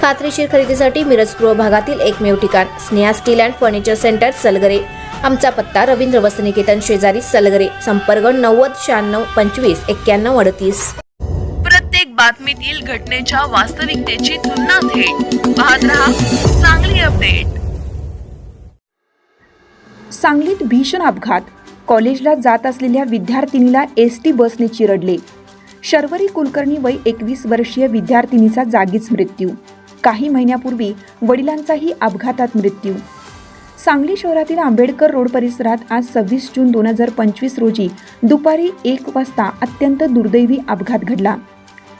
खात्रीशीर खरेदीसाठी मिरज पूर्व भागातील एकमेव ठिकाण Sneha steel and furniture centre Salgare. आमचा पत्ता रवींद्र वसनिकेतन शेजारी सलगरे संपर्क नव्वद शहाण्णव पंचवीस एक्क्याण्णव अडतीस. प्रत्येक बातमीतील घटनेच्या वास्तविकतेची तुलना थेट. पाहत रहा चांगली अपडेट. सांगलीत भीषण अपघात. कॉलेजला जात असलेल्या विद्यार्थिनीला एस टी बसने चिरडले. शर्वरी कुलकर्णी वय एकवीस वर्षीय विद्यार्थिनीचा जागीच मृत्यू. काही महिन्यापूर्वी वडिलांचाही अपघातात मृत्यू. सांगली शहरातील आंबेडकर रोड परिसरात आज सव्वीस जून दोन हजार पंचवीस रोजी दुपारी एक वाजता अत्यंत दुर्दैवी अपघात घडला.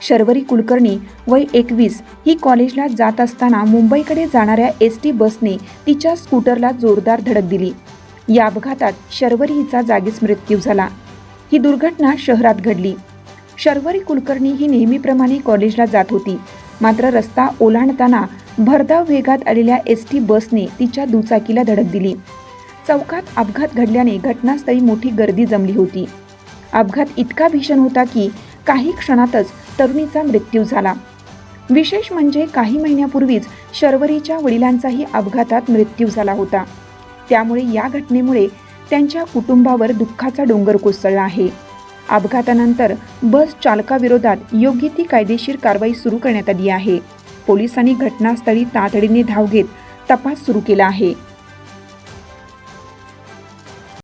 शर्वरी कुलकर्णी वय एकवीस ही कॉलेजला जात असताना मुंबईकडे जाणाऱ्या एस टी बसने तिच्या स्कूटरला जोरदार धडक दिली. या अपघातात शर्वरी हिचा जागीच मृत्यू झाला. ही दुर्घटना शहरात घडली. शर्वरी कुलकर्णी ही नेहमीप्रमाणे कॉलेजला जात होती. मात्र रस्ता ओलांडताना भरधाव वेगात आलेल्या एस टी बसने तिच्या दुचाकीला धडक दिली. चौकात अपघात घडल्याने घटनास्थळी मोठी गर्दी जमली होती. अपघात इतका भीषण होता की काही क्षणातच तरुणीचा मृत्यू झाला. विशेष म्हणजे काही महिन्यापूर्वीच शर्वरीच्या वडिलांचाही अपघातात मृत्यू झाला होता. त्यामुळे या घटनेमुळे त्यांच्या कुटुंबावर दुःखाचा डोंगर कोसळला आहे. अपघातानंतर बस चालकाविरोधात योग्य ती कायदेशीर कारवाई सुरू करण्यात आली आहे. पोलिसांनी घटनास्थळी तातडीने धाव घेत तपास सुरू केला आहे.